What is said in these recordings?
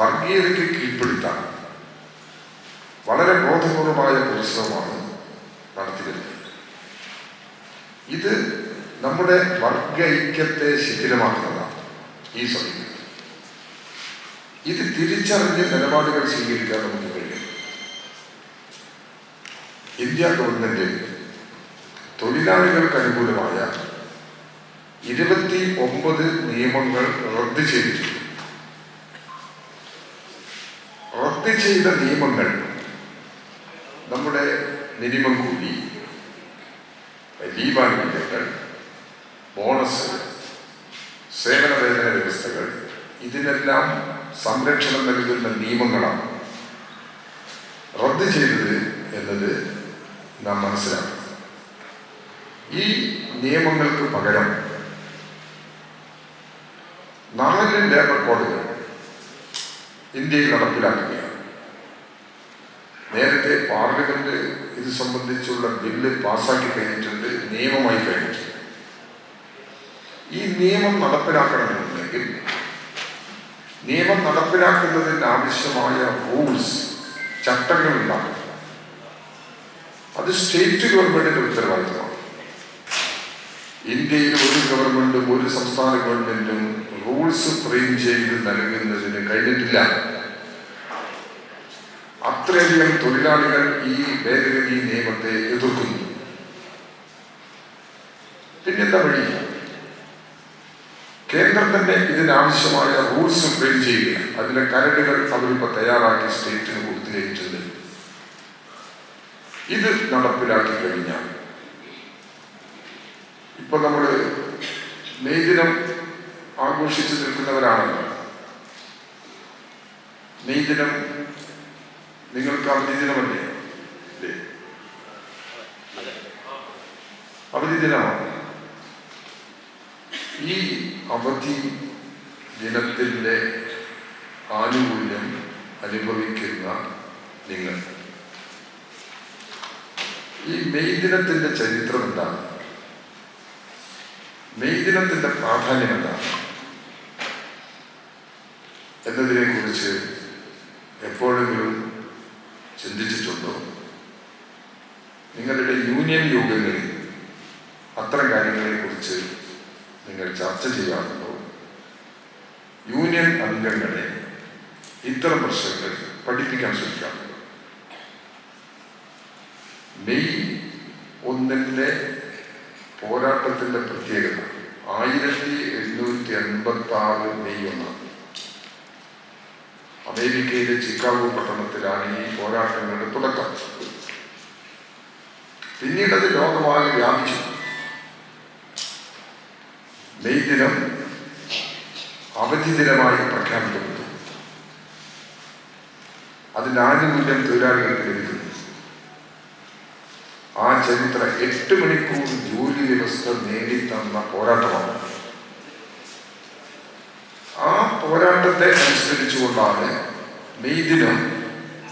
വർഗീയതയ്ക്ക് കീഴ്പ്പെടുത്താൻ വളരെ ബോധപൂർവമായ പരിശ്രമമാണ് നടത്തിവരുന്നത്. ഇത് നമ്മുടെ വർഗ ഐക്യത്തെ ശിഥിലമാക്കുന്നതാണ് ഈ സമീപനം ഇത് തിരിച്ചറിഞ്ഞ് നിലപാടുകൾ സ്വീകരിക്കാൻ നമുക്ക് കഴിയും. ഇന്ത്യ ഗവൺമെന്റ് തൊഴിലാളികൾക്ക് അനുകൂലമായ ഇരുപത്തി ഒമ്പത് നിയമങ്ങൾ റദ്ദ് ചെയ്തിട്ടുണ്ട്. റദ്ദ് ചെയ്ത നിയമങ്ങൾ നമ്മുടെ മിനിമം കൂലി ലീവാനുകൂല്യങ്ങൾ ബോണസ് സേവന വേതന വ്യവസ്ഥകൾ ഇതിനെല്ലാം സംരക്ഷണം നൽകുന്ന നിയമങ്ങളാണ്. റദ്ദ് ചെയ്തത് എന്നത് നാം മനസ്സിലാക്കും ഈ നിയമങ്ങൾക്ക് പകരം നാല് ലേബർ കോഡുകൾ ഇന്ത്യയിൽ നടപ്പിലാക്കുകയാണ്. നേരത്തെ പാർലമെന്റ് ഇത് സംബന്ധിച്ചുള്ള ബില്ല് പാസാക്കി കഴിഞ്ഞിട്ടുണ്ട് നിയമമായി കഴിഞ്ഞിട്ടുണ്ട്. ഈ നിയമം നടപ്പിലാക്കണമെന്നുണ്ടെങ്കിൽ നിയമം നടപ്പിലാക്കുന്നതിന് ആവശ്യമായ റൂൾസ് ചട്ടങ്ങൾ ഉണ്ടാക്കണം. അത് സ്റ്റേറ്റ് ഗവൺമെന്റിന്റെ ഉത്തരവാദിത്തമാണ്. ഇന്ത്യയിൽ ഒരു ഗവൺമെന്റും ഒരു സംസ്ഥാന ഗവൺമെന്റും റൂൾസ് ഫ്രെയിം ചെയ്ത് നൽകുന്നതിന് കഴിഞ്ഞിട്ടില്ല. അത്രയധികം തൊഴിലാളികൾ ഈ ഭേദഗതി നിയമത്തെ എതിർക്കുന്നു. പിന്നെന്താ വഴി? കേന്ദ്രം തന്നെ ഇതിനാവശ്യമായ റൂൾസ് ഫ്രെയിം ചെയ്യുക. അതിലെ കരടുകൾ അവരിപ്പോൾ തയ്യാറാക്കി സ്റ്റേറ്റിന് കൊടുത്തു കഴിഞ്ഞിട്ടുണ്ട് ഇത് നടപ്പിലാക്കി കഴിഞ്ഞാൽ ഇപ്പൊ നമ്മൾ മെയ് ദിനം ആഘോഷിച്ചു നിൽക്കുന്നവരാണല്ലോ. മെയ് ദിനം നിങ്ങൾക്ക് ദിനമല്ലേ അല്ലേ? ദിനമാണ് ഈ അവധി ദിനത്തിന്റെ ആനുകൂല്യം അനുഭവിക്കുന്ന നിങ്ങൾ. ഈ മെയ് ദിനത്തിന്റെ ചരിത്രം എന്താണ്? മെയ് ദിനത്തിന്റെ പ്രാധാന്യം എന്താണ്? എന്നതിനെ കുറിച്ച് എപ്പോഴെങ്കിലും ചിന്തിച്ചിട്ടുണ്ടോ നിങ്ങളുടെ യൂണിയൻ യോഗങ്ങളിൽ അത്തരം കാര്യങ്ങളെ കുറിച്ച് നിങ്ങൾ ചർച്ച ചെയ്യാറുണ്ടോ? യൂണിയൻ അംഗങ്ങളെ ഇത്തരം പ്രശ്നങ്ങൾ പഠിപ്പിക്കാൻ ശ്രമിക്കാറുണ്ടോ? മെയ് ഒന്നിന്റെ പോരാട്ടത്തിന്റെ പ്രത്യേകത ആയിരത്തി എണ്ണൂറ്റി എൺപത്തി ആറ് മെയ് ഒന്നാണ് അമേരിക്കയിലെ ചിക്കാഗോ പട്ടണത്തിലാണ് ഈ പോരാട്ടങ്ങളുടെ തുടക്കം. പിന്നീട് അത് ലോകമാകെ വ്യാപിച്ചു. മെയ് ദിനം അവധി ദിനമായി പ്രഖ്യാപിക്കപ്പെട്ടു. അതിന്റെ ആനുകൂല്യം തൊഴിലാളികൾക്ക് ലഭിക്കുന്നു. ആ ചരിത്ര എട്ട് മണിക്കൂർ ജോലി വ്യവസ്ഥ നേടിത്തന്ന പോരാട്ടമാണ് ആ പോരാട്ടത്തെ അനുസരിച്ചുകൊണ്ടാണ് മെയ് ദിനം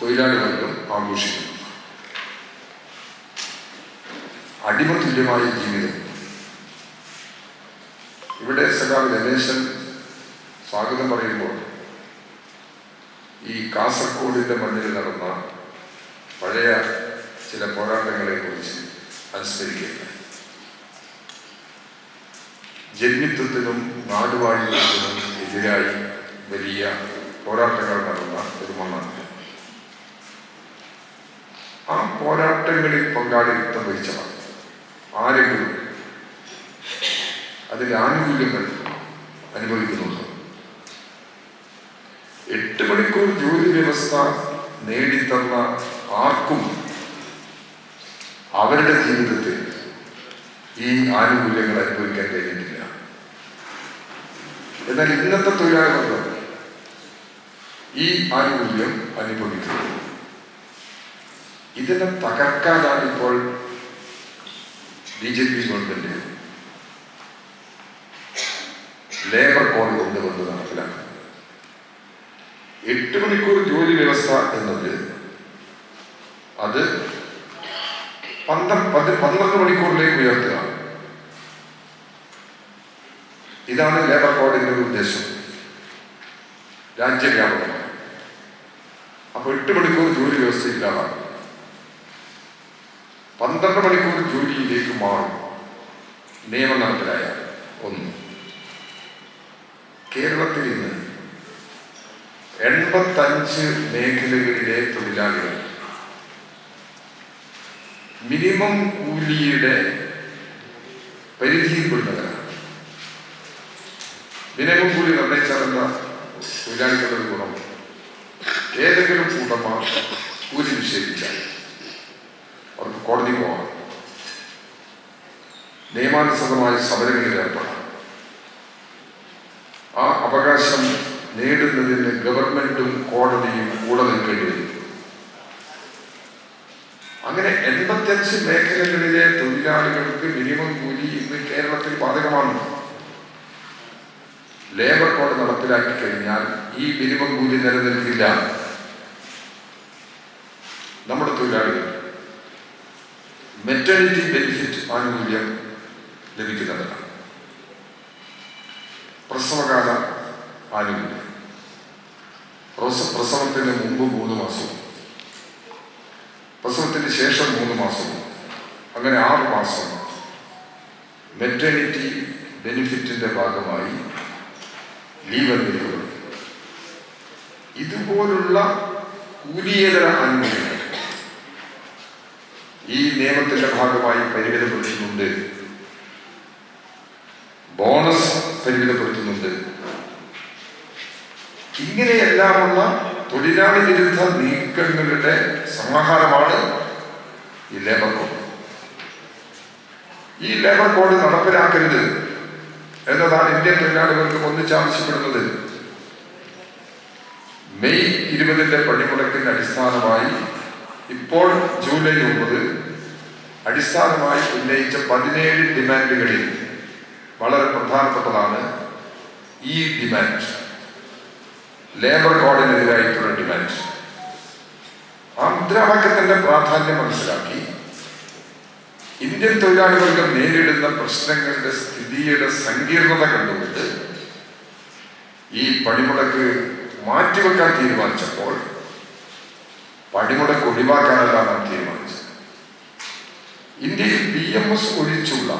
തൊഴിലാളികൾക്കും ആഘോഷിക്കുന്നത്. അടിമതുല്യമായ ജീവിതം. ഇവിടെ സഖാവ് രമേശൻ സ്വാഗതം പറയുമ്പോൾ ഈ കാസർഗോഡിന്റെ മണ്ണിൽ നടന്ന പഴയ ചില പോരാട്ടങ്ങളെ കുറിച്ച് അനുസ്മരിക്കുക ജന്മിത്വത്തിനും നാടുവാഴിത്വത്തിനും എതിരായി വലിയ പോരാട്ടങ്ങൾ നടന്ന ഒരു മണ്ണാണ്. ആ പോരാട്ടങ്ങളിൽ പങ്കാളിത്തം വഹിച്ചവർ ആരെങ്കിലും അതിന്റെ ആനുകൂല്യങ്ങൾ അനുഭവിക്കുന്നുണ്ട്? എട്ട് മണിക്കൂർ ജോലി വ്യവസ്ഥ നേടിത്തന്ന ആർക്കും അവരുടെ ജീവിതത്തിൽ ഈ ആനുകൂല്യങ്ങൾ അനുഭവിക്കാൻ കഴിഞ്ഞിട്ടില്ല എന്നാൽ ഇന്നത്തെ തൊഴിലാളി വർഗം ഈ ആനുകൂല്യം അനുഭവിക്കുന്നു ഇതിനെ തകർക്കാനാണ് ഇപ്പോൾ B J P government labour code കൊണ്ടുവന്ന് നടപ്പിലാക്കുന്നത്. എട്ട് മണിക്കൂർ ജോലി വ്യവസ്ഥ എന്നത് അത് പന്ത്രണ്ട് മണിക്കൂറിലേക്ക് ഉയർത്തുക. ഇതാണ് ലേബർ കോഡിന്റെ ഉദ്ദേശം. രാജ്യവ്യാപകമായി. അപ്പൊ എട്ട് മണിക്കൂർ ജോലി വ്യവസ്ഥ ഇല്ലാതാണ് പന്ത്രണ്ട് മണിക്കൂർ ജോലിയിലേക്ക് മാറും. നിയമം നടപ്പിലായ ഒന്ന്. കേരളത്തിൽ ഇന്ന് എൺപത്തഞ്ച് മേഖലകളിലെ തൊഴിലാളികൾ മിനിമം കൂലിയുടെ പരിധിയിൽപ്പെടുന്നവരാണ് മിനിമം കൂലി നിർണയിച്ചാൽ എന്താ? തൊഴിലാളികളുടെ ഗുണം. ഏതെങ്കിലും ഉടമ കൂലി നിഷേധിച്ചാൽ അവർക്ക് കോടതി പോകാം നിയമാനുസൃതമായ സമരങ്ങളിൽ ഏർപ്പെടാം ആ അവകാശം നേടുന്നതിന് ഗവൺമെന്റും കോടതിയും കൂടെ നിൽക്കേണ്ടി വരും. അങ്ങനെ എൺപത്തിയഞ്ച് മേഖലകളിലെ തൊഴിലാളികൾക്ക് മിനിമം കൂലി ഇന്ന് കേരളത്തിൽ ബാധകമാണ്. ലേബർ കോഡ് നടപ്പിലാക്കി കഴിഞ്ഞാൽ ഈ മിനിമം കൂലി നിലനിൽക്കില്ല. നമ്മുടെ തൊഴിലാളികൾ മെറ്റേണിറ്റി ബെനിഫിറ്റ് ആനുകൂല്യം ലഭിക്കുന്നവരാണ് പ്രസവകാല ആനുകൂല്യം. പ്രസവത്തിന് മുമ്പ് മൂന്ന് മാസവും പ്രസവത്തിന് ശേഷം മൂന്ന് മാസവും അങ്ങനെ ആറ് മാസം മെറ്റേണിറ്റി ബെനിഫിറ്റിന്റെ ഭാഗമായി ലീവ് അനുവദിക്കുന്നത് ഇതുപോലുള്ള കൂലിയേതര ആനുകൂല്യങ്ങൾ ഈ നിയമത്തിന്റെ ഭാഗമായി പരിമിതപ്പെടുത്തുന്നുണ്ട്. ബോണസ് പരിമിതപ്പെടുത്തുന്നുണ്ട്. ഇങ്ങനെയെല്ലാമുള്ള തൊഴിലാളി വിരുദ്ധ നീക്കങ്ങളുടെ സമാഹാരമാണ് ഈ ലേബർ കോഡ് ഈ ലേബർ കോഡ് നടപ്പിലാക്കരുത് എന്നതാണ് ഇന്ത്യൻ തൊഴിലാളികൾക്ക് ഒന്നിച്ചാവശ്യപ്പെടുന്നത് മെയ് ഇരുപതിന്റെ പണിമുടക്കിന്റെ അടിസ്ഥാനമായി ഇപ്പോൾ ജൂലൈ ഒമ്പത് അടിസ്ഥാനമായി ഉന്നയിച്ച പതിനേഴ് ഡിമാൻഡുകളിൽ വളരെ പ്രധാനപ്പെട്ടതാണ് ഈ ഡിമാൻഡ്. Labour കോഡിനെതിരായിട്ടുള്ള demand. ആ മുദ്രാവാക്യത്തിന്റെ പ്രാധാന്യം മനസ്സിലാക്കി. ഇന്ത്യൻ തൊഴിലാളികൾക്ക് നേരിടുന്ന പ്രശ്നങ്ങളുടെ സ്ഥിതിയുടെ സങ്കീർണത കണ്ടുകൊണ്ട് ഈ പണിമുടക്ക് മാറ്റിവെക്കാൻ തീരുമാനിച്ചപ്പോൾ പണിമുടക്ക് ഒഴിവാക്കാനല്ല നാം തീരുമാനിച്ചത് ഇന്ത്യയിൽ ബി എം എസ് ഒഴിച്ചുള്ള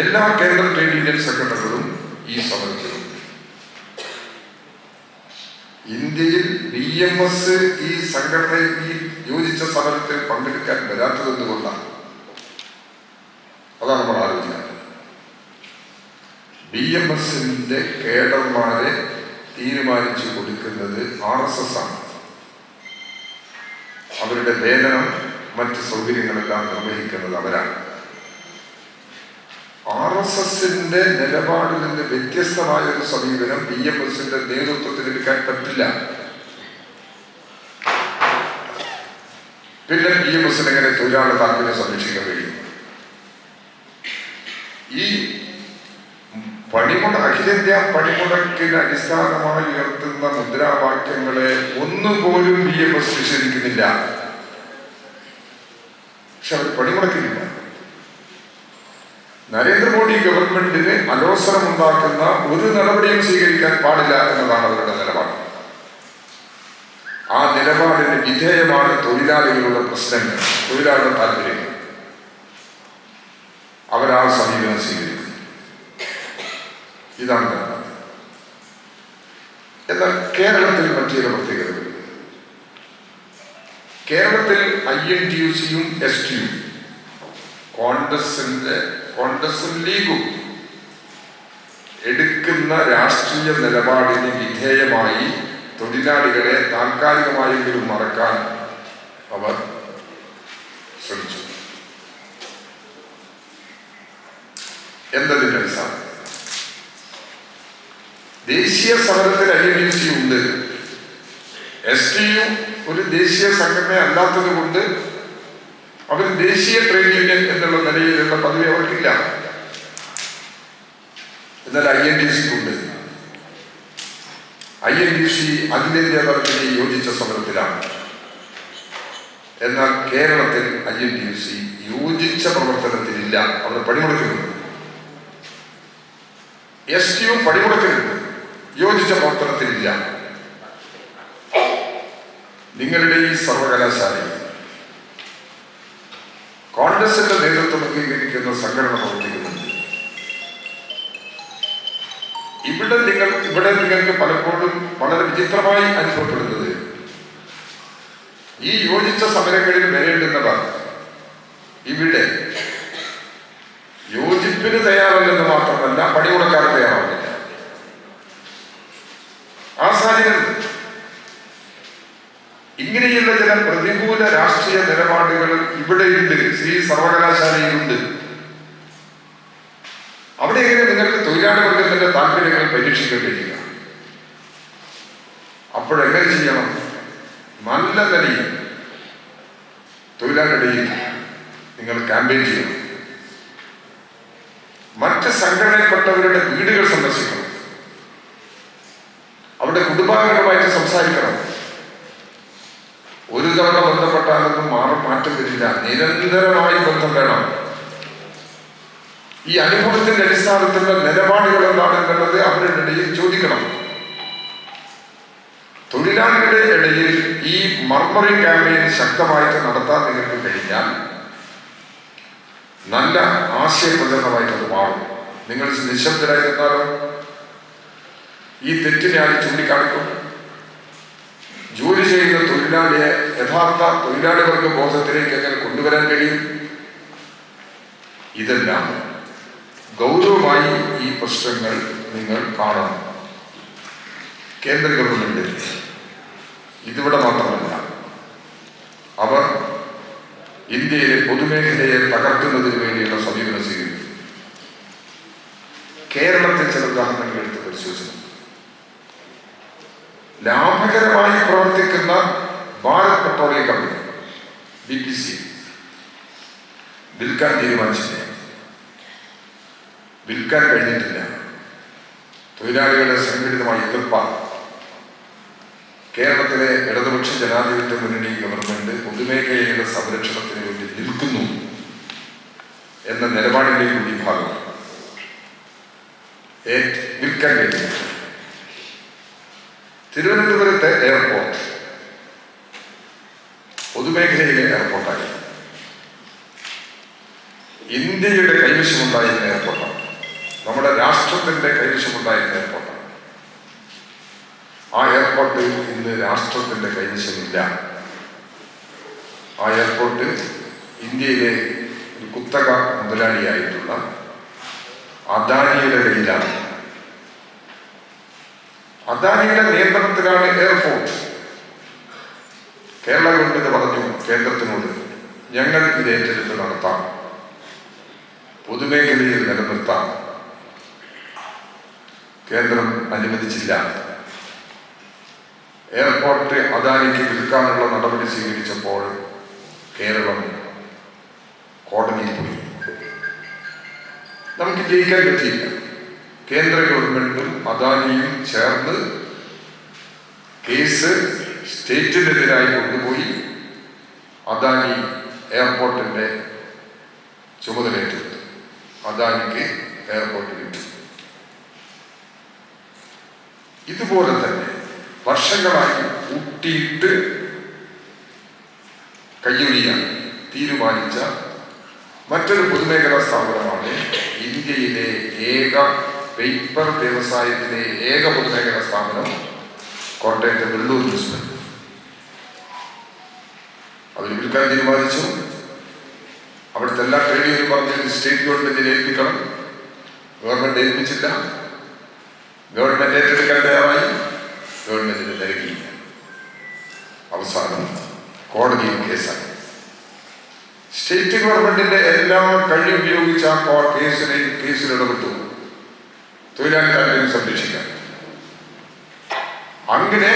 എല്ലാ കേന്ദ്ര ട്രേഡ് യൂണിയൻ സെക്രട്ടറികളും ഈ സമരത്തിലുണ്ട്. ഇന്ത്യയിൽ ബി എം എസ് ഈ സംഘടനയിൽ ഈ യോജിച്ച സമരത്തിൽ പങ്കെടുക്കാൻ വരാത്തതെന്തുകൊണ്ടാണ് അതാണ് നമ്മൾ ആലോചിക്കുന്നത്. ബി എം എസിന്റെ കേഡർമാരെ തീരുമാനിച്ചു കൊടുക്കുന്നത് ആർ എസ് എസ് ആണ്. അവരുടെ ലേഖനം മറ്റ് സൗകര്യങ്ങളെല്ലാം നിർവഹിക്കുന്നത് അവരാണ്. ആർ എസ് എസിന്റെ നിലപാടിൽ നിന്ന് വ്യത്യസ്തമായ ഒരു സമീപനം ബി എം എസിന്റെ നേതൃത്വത്തിൽ എടുക്കാൻ പറ്റില്ല. പിന്നെ ബി എം എസിന് എങ്ങനെ തൊഴിലാളി താല്പര്യം സംരക്ഷിക്കാൻ കഴിയും? ഈ പണിമുട അഖിലേന്ത്യാ പണിമുടക്കിന് അടിസ്ഥാനമായി ഉയർത്തുന്ന മുദ്രാവാക്യങ്ങളെ ഒന്നുപോലും ബി എം എസ് നിഷേധിക്കുന്നില്ല പക്ഷെ അവർ പണിമുടക്കില്ല. നരേന്ദ്രമോദി ഗവൺമെന്റിന് അലോസരമുണ്ടാക്കുന്ന ഒരു നടപടിയും സ്വീകരിക്കാൻ പാടില്ല എന്നതാണ് അവരുടെ നിലപാട്. ആ നിലപാടിന് വിധേയമാണ് തൊഴിലാളികളുടെ പ്രശ്നങ്ങൾ തൊഴിലാളികളുടെ താല്പര്യങ്ങൾ അവരാ സമീപനം സ്വീകരിക്കുന്നു ഇതാണ് എന്നാൽ കേരളത്തിൽ പറ്റിയ ചില പ്രത്യേകതകൾ കേരളത്തിൽ ഐ എൻ ടി യു സിയും എസ് ടിയും കോൺഗ്രസിന്റെ കോൺഗ്രസും ലീഗും എടുക്കുന്ന രാഷ്ട്രീയ നിലപാടിന് വിധേയമായി തൊഴിലാളികളെ താൽക്കാലികമായെങ്കിലും മറക്കാൻ അവർ ശ്രമിച്ചു. എന്നതിന്റെ അടിസ്ഥാനം. ദേശീയ സമരത്തിൽ ഐ എൻ യു സി ഉണ്ട് എസ് ടി യു ഒരു ദേശീയ സംഘടന അല്ലാത്തത് കൊണ്ട് അവർ ദേശീയ ട്രേഡ് യൂണിയൻ എന്നുള്ള നിലയിലുള്ള പദവി അവർക്കില്ല. എന്നാൽ ഐ എൻ ഡി സി ഉണ്ട് ഐ എൻ ഡി സി അഖിലേന്ത്യാ യോജിച്ച സമരത്തിലാണ്. എന്നാൽ കേരളത്തിൽ ഐ എൻ ഡി സി യോജിച്ച പ്രവർത്തനത്തിലില്ല. അവിടെ പണിമുടക്കുന്നുണ്ട്. എസ് ടി യു പണിമുടക്കുന്നുണ്ട്. യോജിച്ച പ്രവർത്തനത്തിലില്ല. നിങ്ങളുടെ ഈ സർവകലാശാലയിൽ കോൺഗ്രസിന്റെ നേതൃത്വം അംഗീകരിക്കുന്ന സംഘടന പ്രവർത്തിക്കുന്നുണ്ട്. ഇവിടെ നിങ്ങൾ ഇവിടെ നിങ്ങൾക്ക് പലപ്പോഴും വളരെ വിചിത്രമായി അനുഭവപ്പെടുന്നത് ഈ യോജിച്ച സമരങ്ങളിൽ വരേണ്ടുന്നവർ ഇവിടെ യോജിപ്പിന് തയ്യാറല്ലെന്ന് മാത്രമല്ല പണിമുടക്കാൻ തയ്യാറാവില്ല ആ ഇങ്ങനെയുള്ള ചില പ്രതികൂല രാഷ്ട്രീയ നിലപാടുകൾ ഇവിടെയുണ്ട്. ശ്രീ സർവകലാശാലയിലുണ്ട്. അവിടെ എങ്ങനെ നിങ്ങൾക്ക് തൊഴിലാളി വർഗത്തിന്റെ താല്പര്യങ്ങൾ പരീക്ഷിക്കാൻ കഴിയുക അപ്പോഴെങ്ങനെ ചെയ്യണം? നല്ല നിലയിൽ തൊഴിലാളികളിൽ നിങ്ങൾ ക്യാമ്പയിൻ ചെയ്യണം. മറ്റ് സംഘടനയിൽപ്പെട്ടവരുടെ വീടുകൾ സന്ദർശിക്കണം. അവരുടെ കുടുംബാംഗങ്ങളുമായിട്ട് സംസാരിക്കണം ഒരു തവണ ബന്ധപ്പെട്ടാലൊന്നും മാറും വരില്ല നിരന്തരമായി ബന്ധം വേണം. ഈ അനുഭവത്തിന്റെ അടിസ്ഥാനത്തിലുള്ള നിലപാടുകൾ എന്താണെന്നുള്ളത് അവരുടെ ഇടയിൽ ചോദിക്കണം. തൊഴിലാളികളുടെ ഇടയിൽ ഈ മർമറി ക്യാമ്പയിൻ ശക്തമായിട്ട് നടത്താൻ നിങ്ങൾക്ക് കഴിഞ്ഞാൽ നല്ല ആശയപ്രചരണമായിട്ട് അത് മാറും. നിങ്ങൾ നിശബ്ദരായിരുന്നാലോ? ഈ തെറ്റിനെ ആര് ചൂണ്ടിക്കാണിക്കും? ജോലി ചെയ്യുന്ന തൊഴിലാളിയെ യഥാർത്ഥ തൊഴിലാളി വർഗ ബോധത്തിലേക്ക് എങ്ങനെ കൊണ്ടുവരാൻ കഴിയും? ഇതെല്ലാം ഗൗരവമായി ഈ പ്രശ്നങ്ങൾ നിങ്ങൾ കാണണം കേന്ദ്ര ഗവൺമെന്റ് ഇതിവിടെ മാത്രമല്ല അവർ ഇന്ത്യയിലെ പൊതുമേഖലയെ തകർക്കുന്നതിന് വേണ്ടിയുള്ള സമീപനം സ്വീകരിക്കും കേരളത്തെ ചില ഉദാഹരണങ്ങൾ എടുത്ത് പരിശോധിച്ചു ലാഭകരമായി പ്രവർത്തിക്കുന്ന Bharat petroleum company B P C വിൽക്കാൻ തീരുമാനിച്ചില്ല? വിൽക്കാൻ കഴിഞ്ഞിട്ടില്ല. തൊഴിലാളികളുടെ സംഘടിതമായി എതിർപ്പാണ്. കേരളത്തിലെ ഇടതുപക്ഷ ജനാധിപത്യ മുന്നണി ഗവൺമെന്റ് പൊതുമേഖലയുടെ സംരക്ഷണത്തിന് വേണ്ടി നിൽക്കുന്നു എന്ന നിലപാടിന്റെ കൂടി ഭാഗം വിൽക്കാൻ കഴിഞ്ഞില്ല തിരുവനന്തപുരത്തെ എയർപോർട്ട്. പൊതുമേഖലയിലെ എയർപോർട്ടായി. ഇന്ത്യയുടെ കൈവശമുണ്ടായിരുന്ന എയർപോർട്ടാണ്. നമ്മുടെ രാഷ്ട്രത്തിന്റെ കൈവശമുണ്ടായിരുന്ന എയർപോർട്ടാണ്. ആ എയർപോർട്ട് ഇന്ന് രാഷ്ട്രത്തിന്റെ കൈവശമില്ല. ആ എയർപോർട്ട് ഇന്ത്യയിലെ കുത്തക മുതലാളിയായിട്ടുള്ള അദാനിയുടെ കയ്യിലാണ്. അദാനിയുടെ നിയന്ത്രണത്തിലാണ് എയർപോർട്ട് കേരള ഗവൺമെന്റ് പറഞ്ഞു കേന്ദ്രത്തിനോട് ഞങ്ങൾ ഇത് ഏറ്റെടുത്ത് നടത്താം. പൊതുമേഖലയിൽ നിലനിർത്താം. കേന്ദ്രം അനുവദിച്ചില്ല. എയർപോർട്ട് അദാനിക്ക് വിൽക്കാനുള്ള നടപടി സ്വീകരിച്ചപ്പോൾ കേരളം കോടതിയിൽ പോയി. നമുക്ക് ജയിക്കാൻ പറ്റിയില്ല. കേന്ദ്ര ഗവൺമെന്റും അദാനിയും ചേർന്ന് കേസ് സ്റ്റേറ്റിനെതിരായി കൊണ്ടുപോയി അദാനി ചുമതല ഏറ്റെടുത്തു അദാനിക്ക് എയർപോർട്ട് കിട്ടി ഇതുപോലെ തന്നെ വർഷങ്ങളായി കൂട്ടിയിട്ട് കയ്യൊഴിയാൻ തീരുമാനിച്ച മറ്റൊരു പൊതുമേഖലാ സ്ഥാപനമാണ് ഇന്ത്യയിലെ ഏക പേപ്പർ വ്യവസായത്തിലെ ഏക പൊതുമേഖല സ്ഥാപനം കോട്ടയത്തെ വെള്ളൂർ മിൽ അവർ വിൽക്കാൻ തീരുമാനിച്ചു. അവിടുത്തെ എല്ലാ ട്രേഡ് യൂണിയൻ പറഞ്ഞു സ്റ്റേറ്റ് ഗവൺമെന്റിനെ ഏൽപ്പിക്കണം. ഗവൺമെന്റ് ഏൽപ്പിച്ചില്ല. ഗവൺമെന്റ് ഏറ്റെടുക്കാൻ തയ്യാറായി. ഗവൺമെന്റിന് നൽകിയില്ല. അവസാനം കോടതിയിൽ കേസായി. സ്റ്റേറ്റ് ഗവൺമെന്റിന്റെ എല്ലാ കഴിവ് ഉപയോഗിച്ച് ആ കേസിനെ കേസിൽ ഇടപെട്ടു. തൊഴിലാളി താല്പര്യം സംരക്ഷിക്കാൻ അങ്ങനെ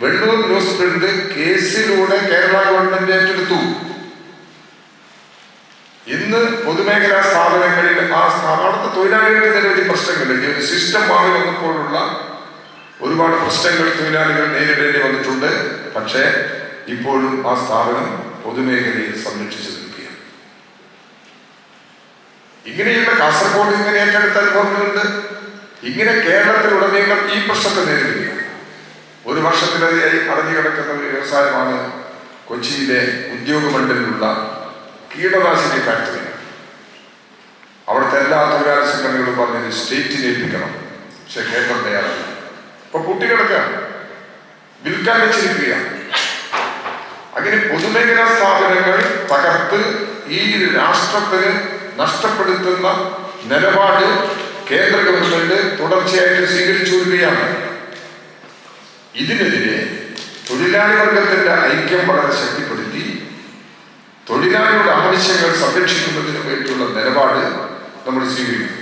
വെള്ളൂർ ന്യൂസ് പ്രിന്റ് കേസിലൂടെ കേരള ഗവൺമെന്റ് ഏറ്റെടുത്തു. ഇന്ന് പൊതുമേഖലാ സ്ഥാപനങ്ങളിൽ ആ സ്ഥാപനത്തെ തൊഴിലാളികൾക്ക് നിരവധി പ്രശ്നങ്ങളുണ്ട്. ഒരു സിസ്റ്റം മാറി വന്നപ്പോഴുള്ള ഒരുപാട് പ്രശ്നങ്ങൾ തൊഴിലാളികൾ നേരിടേണ്ടി വന്നിട്ടുണ്ട്. പക്ഷേ ഇപ്പോഴും ആ സ്ഥാപനം പൊതുമേഖലയിൽ സംരക്ഷിച്ചു നിൽക്കുകയാണ് ഇങ്ങനെയുള്ള കാസർഗോഡ് ഇങ്ങനെ ഏറ്റെടുത്ത അനുഭവങ്ങളുണ്ട് ഇങ്ങനെ കേരളത്തിൽ കേരളത്തിലുടനീളം ഈ പ്രശ്നത്തെ നേരിടുകയാണ്. ഒരു വർഷത്തിലധികമായി അടഞ്ഞു കിടക്കുന്ന ഒരു വ്യവസായമാണ് കൊച്ചിയിലെ ഉദ്യോഗമണ്ഡലിലുള്ള കീടനാശിനി ഫാക്ടറി. അവിടുത്തെ എല്ലാ തൊഴിലാളി സംഘടനകളും പറഞ്ഞത് സ്റ്റേറ്റിനെ ഏൽപ്പിക്കണം. പക്ഷെ കേന്ദ്രം തയ്യാറല്ല. ഇപ്പൊ കുട്ടികൾക്ക് വിൽക്കാൻ വെച്ചിരിക്കുകയാണ്. അങ്ങനെ പൊതുമേഖലാ സ്ഥാപനങ്ങൾ തകർത്ത് ഈ രാഷ്ട്രത്തിന് നഷ്ടപ്പെടുത്തുന്ന നിലപാട് കേന്ദ്ര ഗവൺമെന്റ് തുടർച്ചയായിട്ട് സ്വീകരിച്ചു വരികയാണ് ഇതിനെതിരെ തൊഴിലാളി വർഗത്തിന്റെ ഐക്യം വളരെ ശക്തിപ്പെടുത്തി തൊഴിലാളികളുടെ ആവശ്യങ്ങൾ സംരക്ഷിക്കുന്നതിന് വേണ്ടിയുള്ള നിലപാട് നമ്മൾ സ്വീകരിക്കും